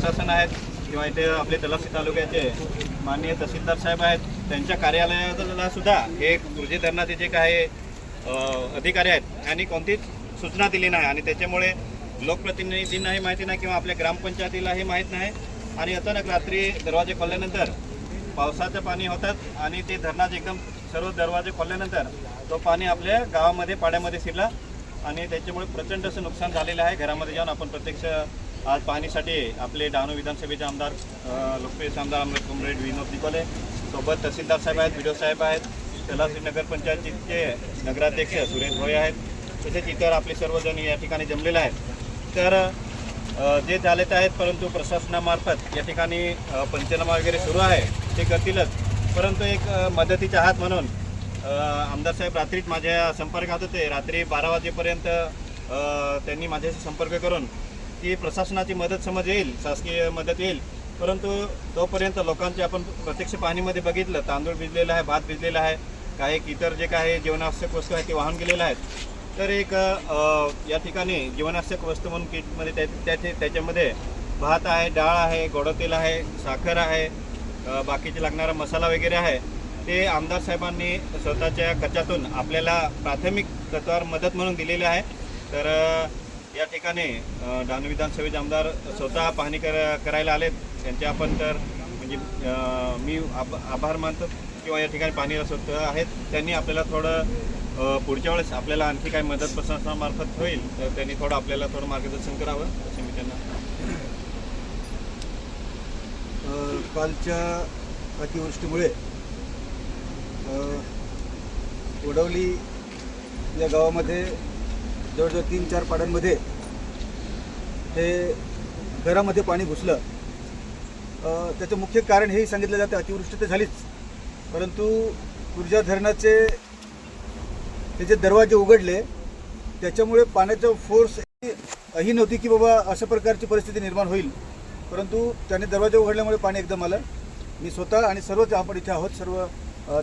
प्रशासन आहेत किंवा इथे आपले तलासी तालुक्याचे माननीय तहसीलदार साहेब आहेत त्यांच्या कार्यालयाला सुद्धा हे गुरुजी धरणाचे जे काही अधिकारी आहेत यांनी कोणतीच सूचना दिली नाही आणि त्याच्यामुळे लोकप्रतिनिधींनाही माहिती नाही किंवा आपल्या ग्रामपंचायतीलाही माहीत नाही. आणि अचानक रात्री दरवाजे खोलल्यानंतर पावसाचं पाणी होतात आणि ते धरणाचे एकदम सर्व दरवाजे खोलल्यानंतर तो पाणी आपल्या गावामध्ये पाड्यामध्ये शिरला आणि त्याच्यामुळे प्रचंड असं नुकसान झालेलं आहे. घरामध्ये जाऊन आपण प्रत्यक्ष आज पाहणीसाठी आपले डहाणू विधानसभेचे आमदार लोकप्रिय आमदार अमृत कॉम्रेड विनोद निकोले सोबत तहसीलदार साहेब आहेत व्हिडिओ साहेब आहेत तलासरी नगर पंचायतीचे नगराध्यक्ष सुरेश भोये आहेत तसेच इतर आपले सर्वजण या ठिकाणी जमलेले आहेत. तर जे जे ते आहेत परंतु प्रशासनामार्फत या ठिकाणी पंचनामा वगैरे सुरू आहे ते करतीलच. परंतु एक अ, मदतीचा हात म्हणून आमदार साहेब रात्रीच माझ्या संपर्कात होते. रात्री बारा वाजेपर्यंत त्यांनी माझ्याशी संपर्क करून की प्रशासनाची मदत समज येईल शासकीय मदत येईल. परंतु तोपर्यंत लोकांचे आपण प्रत्यक्ष पाहणीमध्ये बघितलं तांदूळ भिजलेला आहे भात भिजलेला आहे काही इतर जे काही जीवनावश्यक वस्तू आहेत ते वाहून गेलेल्या आहेत. तर एक या ठिकाणी जीवनावश्यक वस्तू म्हणून किटमध्ये त्या त्याचे त्याच्यामध्ये भात आहे डाळ आहे गोडं तेल आहे साखर आहे बाकीचे लागणारा मसाला वगैरे आहे. ते आमदार साहेबांनी स्वतःच्या खर्चातून आपल्याला प्राथमिक तत्वावर मदत म्हणून दिलेली आहे. तर या ठिकाणी अ, डहाणू विधानसभेचे आमदार स्वतः पाहणी कर करायला आलेत. त्यांचे आपण तर म्हणजे मी आभ आभार मानतो किंवा या ठिकाणी पाहणीला स्वतः आहेत. त्यांनी आपल्याला थोडं पुढच्या वेळेस आपल्याला आणखी काही मदत प्रशासनामार्फत होईल तर त्यांनी थोडं आपल्याला थोडं मार्गदर्शन करावं असं मी त्यांना कालच्या अतिवृष्टीमुळे अ, वडवली या गावामध्ये जवळजवळ तीन चार पाड्यांमध्ये हे घरामध्ये पाणी घुसलं. त्याचं मुख्य कारण हेही सांगितलं जातं अतिवृष्टी तर झालीच. परंतु ऊर्जा धरणाचे हे जे दरवाजे उघडले त्याच्यामुळे पाण्याचं फोर्स ही नव्हती की बाबा अशा प्रकारची परिस्थिती निर्माण होईल. परंतु त्याने दरवाजा उघडल्यामुळे पाणी एकदम आलं. मी स्वतः आणि सर्वच आपण इथे आहोत सर्व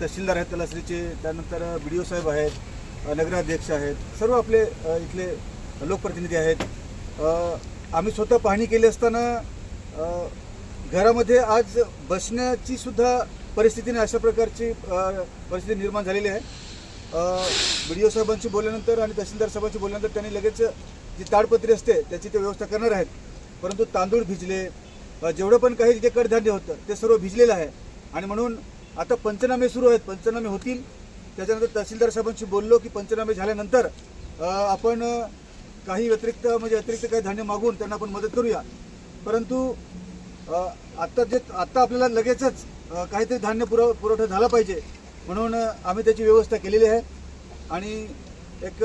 तहसीलदार आहेत तलासरीचे त्यानंतर बी डी ओ साहेब आहेत नगराध्यक्ष आहेत. सर्व आपले इथले लोकप्रतिनिधी आहेत. आम्ही स्वतः पाहणी केली असताना घरामध्ये आज बसण्याची सुद्धा परिस्थितीने अशा प्रकारची परिस्थिती निर्माण झालेली आहे. बी डी ओ साहेबांशी बोलल्यानंतर आणि तहसीलदार साहेबांशी बोलल्यानंतर त्यांनी लगेच जी ताडपत्री असते त्याची ते व्यवस्था करणार आहेत. परंतु तांदूळ भिजले जेवढं पण काही जे कडधान्य होतं ते सर्व भिजलेलं आहे. आणि म्हणून आता पंचनामे सुरू आहेत पंचनामे होतील. त्याच्यानंतर तहसीलदार साहेबांशी बोललो की पंचनामे झाल्यानंतर आपण काही व्यतिरिक्त म्हणजे अतिरिक्त काही धान्य मागून त्यांना आपण मदत करूया. परंतु आत्ता जे आत्ता आपल्याला लगेचच काहीतरी धान्य पुरव पुरवठा झाला पाहिजे म्हणून आम्ही त्याची व्यवस्था केलेली आहे. आणि एक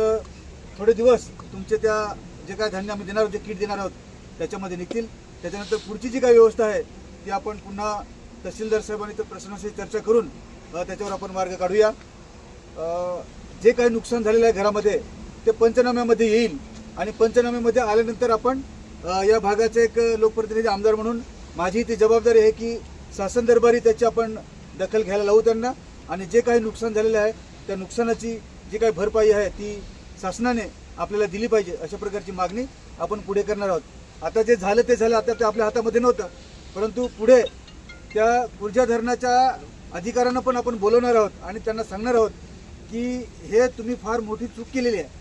थोडे दिवस तुमचे त्या जे काय धान्य आम्ही देणार आहोत जे किट देणार आहोत त्याच्यामध्ये निघतील. त्याच्यानंतर पुढची जी काही व्यवस्था आहे ती आपण पुन्हा तहसीलदार साहेबांनी तर प्रश्नाशी चर्चा करून त्याच्यावर आपण मार्ग काढूया. जे काही नुकसान झालेलं आहे घरामध्ये ते पंचनाम्यामध्ये येईल. आणि पंचनाम्यामध्ये आल्यानंतर आपण या भागाचे एक लोकप्रतिनिधी आमदार म्हणून माझी ती जबाबदारी आहे की शासन दरबारी त्याची आपण दखल घ्यायला लावू त्यांना. आणि जे काही नुकसान झालेलं आहे त्या नुकसानाची जी काही भरपाई आहे ती शासनाने आपल्याला दिली पाहिजे अशा प्रकारची मागणी आपण पुढे करणार आहोत. आता जे झालं ते झालं आता ते आपल्या हातामध्ये नव्हतं. परंतु पुढे त्या ऊर्जा धरणाच्या अधिकाऱ्यांना पण आपण बोलवणार आहोत आणि त्यांना सांगणार आहोत की हे तुम्ही फार मोठी चूक केलेली आहे.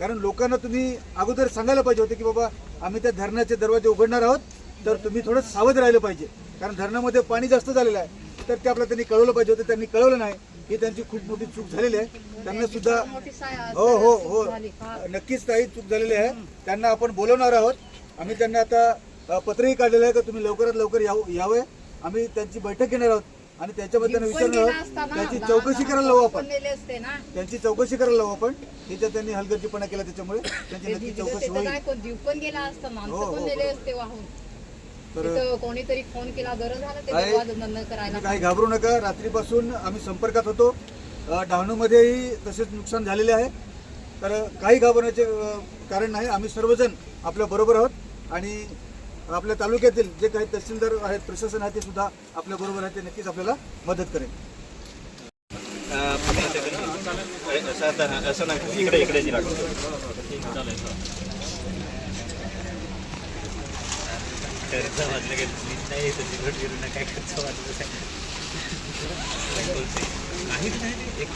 कारण लोकांना तुम्ही अगोदर सांगायला पाहिजे होते की बाबा आम्ही त्या धरणाचे दरवाजे उघडणार आहोत तर तुम्ही थोडं सावध राहिलं पाहिजे. कारण धरणामध्ये पाणी जास्त झालेलं आहे. तर ते आपल्याला त्यांनी कळवलं पाहिजे होतं त्यांनी कळवलं नाही. ही त्यांची खूप मोठी चूक झालेली आहे. त्यांना सुद्धा हो हो हो. नक्कीच काही चूक झालेली आहे. त्यांना आपण बोलवणार आहोत. आम्ही त्यांना आता पत्रही काढलेलं आहे का तुम्ही लवकरात लवकर यावं यावे. आम्ही त्यांची बैठक घेणार आहोत. आणि त्याच्याबद्दल त्यांना आहोत त्यांची चौकशी करायला लावू आपण. त्यांची चौकशी करायला लावू आपण. तिच्या त्यांनी हलगर्जीपणा केला त्याच्यामुळे त्यांची नक्की चौकशी होईल. पण गेला असता हो, माणसं हो, पण. नेले असते वाहून? तर कोणीतरी फोन केला गरज झालं करायला. काही घाबरू नका. रात्रीपासून आम्ही संपर्कात होतो. डहाणूमध्येही तसेच नुकसान झालेले आहे. तर काही घाबरण्याचे कारण नाही. आम्ही सर्वजण आपल्या बरोबर आहोत. आणि आपल्या तालुक्यातील जे काही तहसीलदार आहेत प्रशासन आहे ते सुद्धा आपल्या बरोबर आहे ते नक्कीच आपल्याला मदत करेल. अ, असं आता- असं नाही. इकडे इकडे नाही काय? काहीच नाही. एक.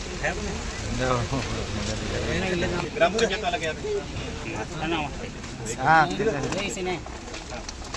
ग्रामपंचायत क्या तसा